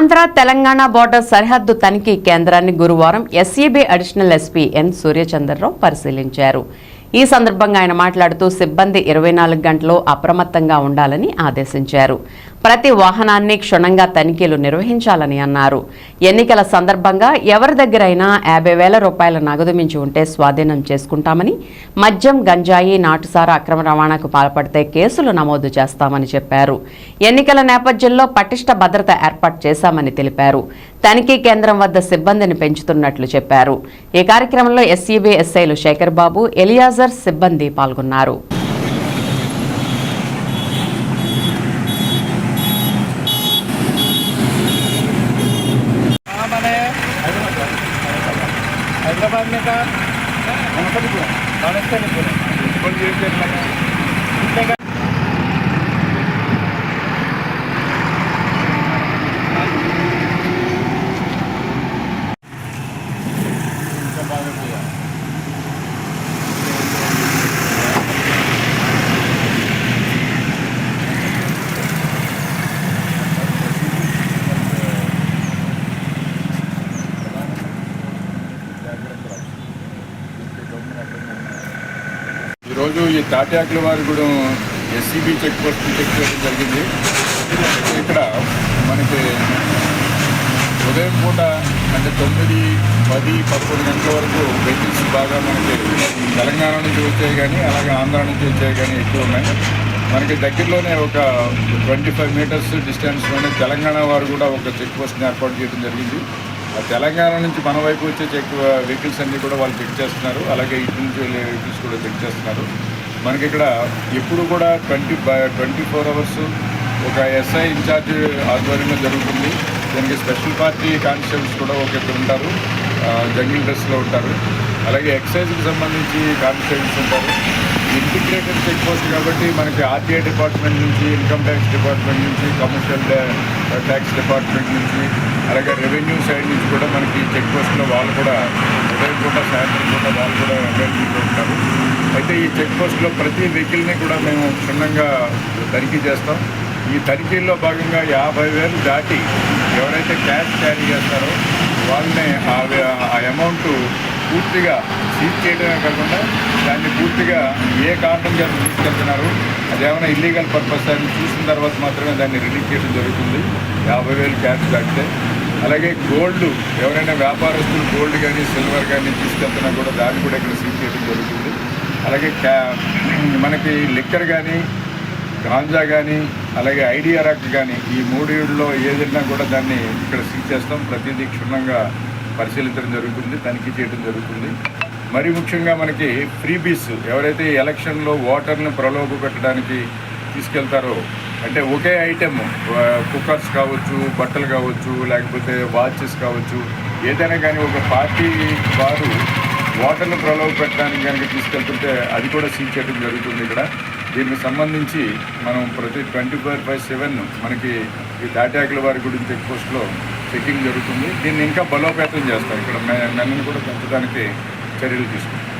Andhra Telangana border సరిహద్దు తనిఖీ కేంద్రాన్ని గురువారం SEB additional SP N Suryachandrarao పరిశీలించారు. ఈ సందర్భంగా ఆయన మాట్లాడుతూ సిబ్బంది ఇరవై నాలుగు గంటలు అప్రమత్తంగా ఉండాలని ఆదేశించారు. ప్రతి వాహనాన్ని క్షుణ్ణంగా తనిఖీలు నిర్వహించాలని అన్నారు. ఎన్నికల సందర్భంగా ఎవరి దగ్గరైనా యాభై వేల రూపాయల నగదు మించి ఉంటే స్వాధీనం చేసుకుంటామని మద్యం గంజాయి నాటుసారా అక్రమ రవాణాకు పాల్పడితే కేసులు నమోదు చేస్తామని చెప్పారు. ఎన్నికల నేపథ్యంలో పటిష్ట భద్రత ఏర్పాటు చేశామని తెలిపారు. తనిఖీ కేంద్రం వద్ద సిబ్బందిని పెంచుతున్నట్లు చెప్పారు. ఈ కార్యక్రమంలో ఎస్సీబీ ఎస్ఐలు శేఖర్ బాబు ఎలియాజర్ సిబ్బంది పాల్గొన్నారు. हैदराबाद में का गणेश कितने ఈరోజు ఈ తాటాకుల వారి కూడా ఎస్సీబీ చెక్ పోస్ట్ చెక్ చేయడం జరిగింది. ఇక్కడ మనకి ఉదయం పూట అంటే తొమ్మిది పది పదకొండు గంటల వరకు వెహికల్స్ బాగా మనకి తెలంగాణ నుంచి వచ్చాయి కానీ అలాగే ఆంధ్ర నుంచి వచ్చాయి కానీ ఎక్కువ ఉన్నాయి. మనకి దగ్గరలోనే ఒక ట్వంటీ ఫైవ్ మీటర్స్ డిస్టెన్స్లోనే తెలంగాణ వారు కూడా ఒక చెక్ పోస్ట్ని ఏర్పాటు చేయడం జరిగింది. తెలంగాణ నుంచి మన వైపు వచ్చే చెక్ వెహికల్స్ అన్నీ కూడా వాళ్ళు చెక్ చేస్తున్నారు. అలాగే ఇటు నుంచి వెళ్ళే వెహికల్స్ కూడా చెక్ చేస్తున్నారు. మనకి ఇక్కడ ఎప్పుడు కూడా ట్వంటీ ట్వంటీ ఫోర్ అవర్స్ ఒక ఎస్ఐ ఇన్ఛార్జ్ ఆధ్వర్యంలో జరుగుతుంది. దానికి స్పెషల్ పార్టీ కానిస్టేబుల్స్ కూడా ఒక ఇద్దరు ఉంటారు. జంగిల్ డ్రెస్లో ఉంటారు. అలాగే ఎక్సైజ్కి సంబంధించి కానిస్టేబుల్స్ ఉంటారు. ఇంటిగ్రేటెడ్ చెక్ పోస్ట్ కాబట్టి మనకి ఆర్టీఐ డిపార్ట్మెంట్ నుంచి ఇన్కమ్ ట్యాక్స్ డిపార్ట్మెంట్ నుంచి కమర్షియల్ ట్యాక్స్ డిపార్ట్మెంట్ నుంచి అలాగే రెవెన్యూ సైడ్ నుంచి కూడా మనకి చెక్ పోస్ట్లో వాళ్ళు కూడా ఉదయం పూట సాయంత్రం పూట వాళ్ళు కూడా అవైలబుల్గా ఉంటారు. అయితే ఈ చెక్ పోస్ట్లో ప్రతి వెహికల్ని కూడా మేము క్షుణ్ణంగా తనిఖీ చేస్తాం. ఈ తనిఖీల్లో భాగంగా యాభై వేలు దాటి ఎవరైతే క్యాష్ క్యారీ చేస్తారో వాళ్ళని ఆ ఆ అమౌంట్ పూర్తిగా సీజ్ చేయడమే కాకుండా దాన్ని పూర్తిగా ఏ కారణం చేత తీసుకెళ్తున్నారు అదేమైనా ఇల్లీగల్ పర్పస్ అని చూసిన తర్వాత మాత్రమే దాన్ని రిలీజ్ చేయడం జరుగుతుంది. యాభై వేలు క్యాష్ దాటితే అలాగే గోల్డ్ ఎవరైనా వ్యాపారస్తులు గోల్డ్ కానీ సిల్వర్ కానీ తీసుకెళ్తున్నా కూడా దాన్ని కూడా ఇక్కడ సీజ్ చేయడం జరుగుతుంది. అలాగే క్యా మనకి లిక్కర్ కానీ గాంజా కానీ అలాగే ఐడియా రాక్ కానీ ఈ మూడేళ్ళలో ఏదైనా కూడా దాన్ని ఇక్కడ సీజ్ చేస్తాం. ప్రతిదీ క్షుణ్ణంగా పరిశీలించడం జరుగుతుంది తనిఖీ చేయడం జరుగుతుంది. మరి ముఖ్యంగా మనకి ఫ్రీబీస్ ఎవరైతే ఎలక్షన్లో ఓటర్ను ప్రలోభ పెట్టడానికి తీసుకెళ్తారో అంటే ఒకే ఐటెం కుక్కర్స్ కావచ్చు బట్టలు కావచ్చు లేకపోతే వాచెస్ కావచ్చు ఏదైనా కానీ ఒక పార్టీ వారు ఓటర్ను ప్రలోభ పెట్టడానికి కనుక తీసుకెళ్తుంటే అది కూడా సీజ్ చేయడం జరుగుతుంది ఇక్కడ. దీనికి సంబంధించి మనం ప్రతి ట్వంటీ ఫోర్ బై సెవెన్ మనకి ఈ దాటాకుల వారి గురించి చెక్ పోస్ట్లో చెక్కింగ్ జరుగుతుంది. దీన్ని ఇంకా బలోపేతం చేస్తారు. ఇక్కడ మె- కూడా పెంచడానికి చర్యలు తీసుకుంటాం